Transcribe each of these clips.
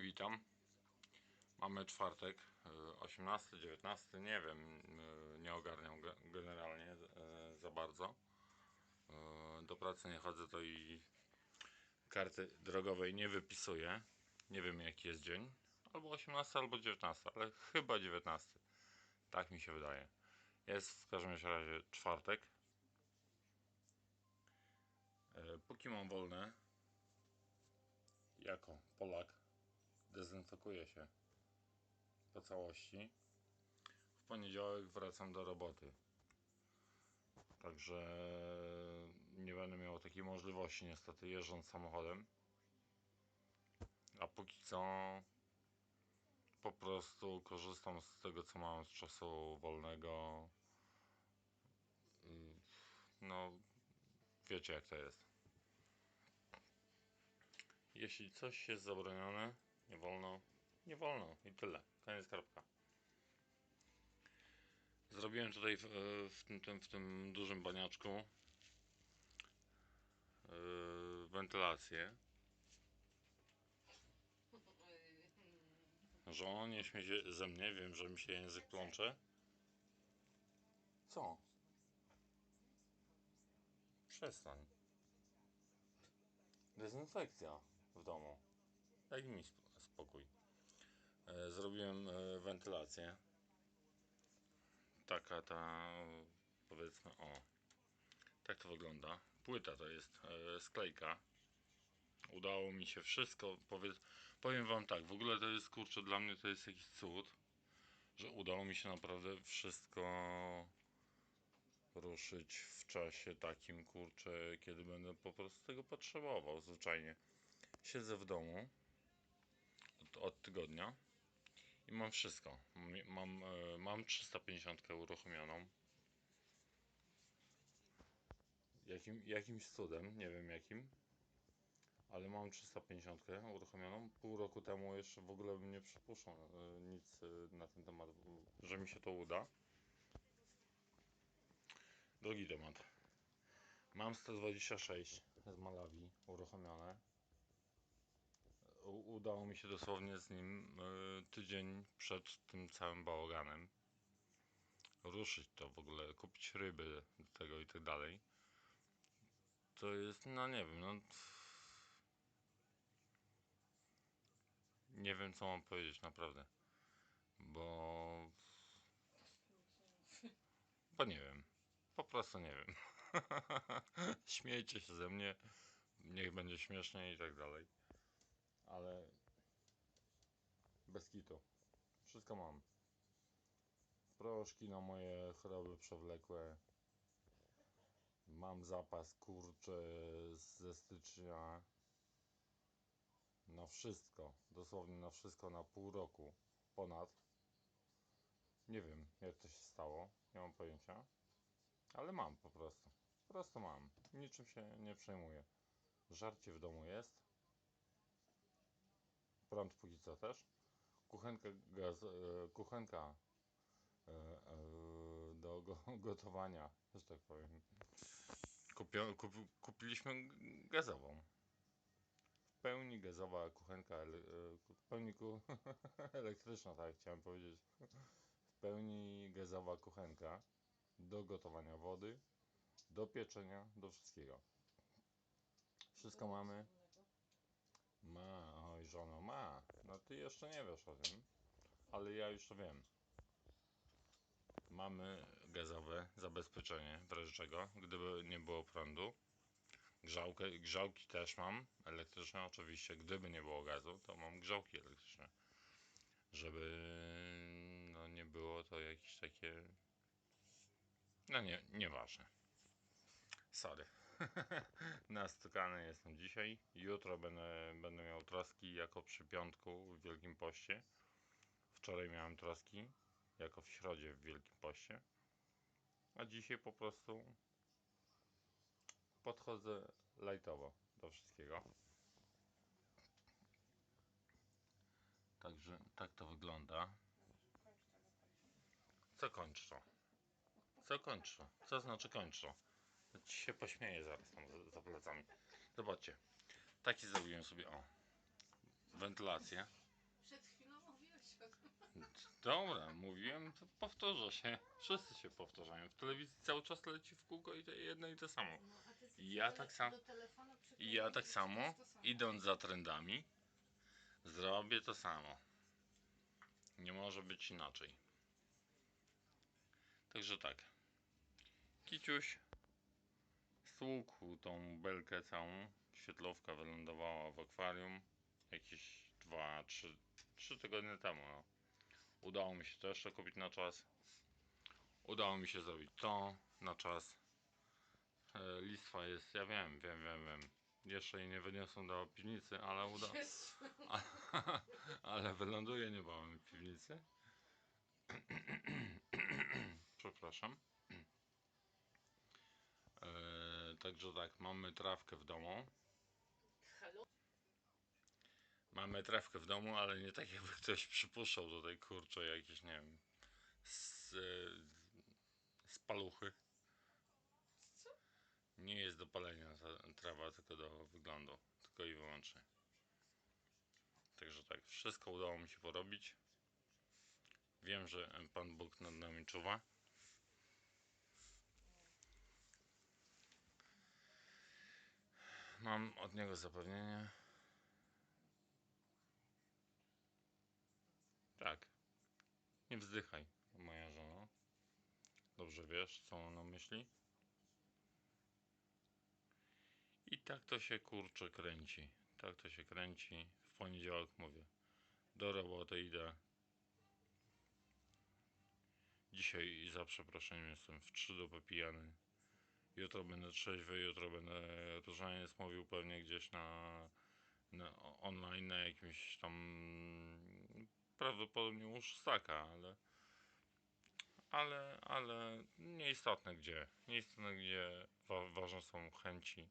Witam. Mamy czwartek, y, 18, 19, nie wiem, y, nie ogarniam ge- generalnie y, za bardzo. Do pracy nie chodzę, to i karty drogowej nie wypisuję. Nie wiem jaki jest dzień. Albo 18, albo 19, ale chyba 19. Tak mi się wydaje. Jest w każdym razie czwartek. Póki mam wolne, jako Polak dezynfekuję się po całości. W poniedziałek wracam do roboty. Także nie będę miał takiej możliwości niestety jeżdżąc samochodem. A póki co po prostu korzystam z tego co mam z czasu wolnego. No wiecie jak to jest. Jeśli coś jest zabronione, nie wolno, nie wolno i tyle. Koniec kropka. Zrobiłem tutaj w, w, tym, w tym dużym baniaczku yy, wentylację. Żono, nie śmiej się ze mnie, wiem, że mi się język plącze. Co? Przestań. Dezynfekcja w domu. Daj mi spokój. E, Zrobiłem e, wentylację. Taka ta, powiedzmy, o. Tak to wygląda. Płyta to jest e, sklejka. Udało mi się wszystko. Powiedz, powiem wam tak, w ogóle to jest kurczę, dla mnie to jest jakiś cud, że udało mi się naprawdę wszystko ruszyć w czasie takim kurczę, kiedy będę po prostu tego potrzebował zwyczajnie. Siedzę w domu od, od tygodnia i mam wszystko. Mam, mam, e, mam 350 uruchomioną. Jakim, jakimś cudem, nie wiem jakim, ale mam 350 uruchomioną. Pół roku temu jeszcze w ogóle bym nie przypuszczał e, nic e, na ten temat, że mi się to uda. Drugi temat. Mam 126 z Malawi uruchomione. Udało mi się dosłownie z nim y, tydzień przed tym całym bałaganem ruszyć to w ogóle, kupić ryby do tego i tak dalej. To jest, no nie wiem, no. Nie wiem co mam powiedzieć naprawdę. Bo. Bo nie wiem. Po prostu nie wiem. Śmiejcie się ze mnie. Niech będzie śmiesznie i tak dalej. Ale bez kitu. Wszystko mam. Proszki na moje choroby przewlekłe. Mam zapas kurcze ze stycznia. Na wszystko. Dosłownie na wszystko na pół roku. Ponad. Nie wiem jak to się stało. Nie mam pojęcia. Ale mam po prostu. Po prostu mam. Niczym się nie przejmuję. Żarcie w domu jest. Prąd póki co też. Kuchenka, gaz, e, kuchenka e, e, do go, gotowania, że tak powiem. Kupio, kup, kupiliśmy gazową. W pełni gazowa kuchenka, e, w pełni ku, elektryczna, tak chciałem powiedzieć. W pełni gazowa kuchenka do gotowania wody, do pieczenia, do wszystkiego. Wszystko mamy. Ma, oj żono, ma. No ty jeszcze nie wiesz o tym, ale ja już to wiem. Mamy gazowe zabezpieczenie, w czego, gdyby nie było prądu. Grzałkę, grzałki też mam, elektryczne oczywiście, gdyby nie było gazu, to mam grzałki elektryczne. Żeby no nie było to jakieś takie... No nie, nieważne. Sorry. Nastukany jestem dzisiaj. Jutro będę, będę miał troski jako przy piątku w Wielkim Poście. Wczoraj miałem troski jako w środzie w Wielkim Poście. A dzisiaj po prostu podchodzę lajtowo do wszystkiego. Także tak to wygląda. Co kończ to? Co kończ to? Co znaczy kończ to? Ci się pośmieję zaraz tam za, za plecami. Zobaczcie. Taki zrobiłem sobie, o. Wentylację. Dobra, mówiłem, to powtórzę się. Wszyscy się powtarzają. W telewizji cały czas leci w kółko i to jedno i to samo. No, a ty ja tak sam- do telefonu I ja tak samo, samo. idąc za trendami, zrobię to samo. Nie może być inaczej. Także tak. Kiciuś stłukł tą belkę całą. Świetlówka wylądowała w akwarium jakieś 2-3 3 tygodnie temu. No. Udało mi się to jeszcze kupić na czas. Udało mi się zrobić to na czas. E, listwa jest, ja wiem, wiem, wiem, wiem. Jeszcze jej nie wyniosą do piwnicy, ale uda. Jezu. ale wyląduje niebawem w piwnicy. Przepraszam. E, także tak, mamy trawkę w domu. Halo? Mamy trawkę w domu, ale nie tak jakby ktoś przypuszczał tutaj kurczę jakieś, nie wiem, z, z paluchy. Nie jest do palenia trawa, tylko do wyglądu. Tylko i wyłącznie. Także tak, wszystko udało mi się porobić. Wiem, że Pan Bóg nad nami czuwa. Mam od niego zapewnienie. Tak. Nie wzdychaj, moja żona. Dobrze wiesz, co ona myśli. I tak to się kurczę kręci. Tak to się kręci. W poniedziałek mówię. Do roboty idę. Dzisiaj za przeproszeniem jestem w trzy dupy pijany. Jutro będę trzeźwy, jutro będę różaniec mówił pewnie gdzieś na, na online, na jakimś tam prawdopodobnie u Szostaka, ale ale, ale nieistotne gdzie. Nieistotne gdzie. Wa ważne są chęci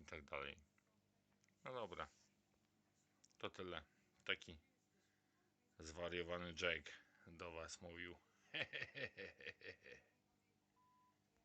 i tak dalej. No dobra. To tyle. Taki zwariowany Jack do Was mówił.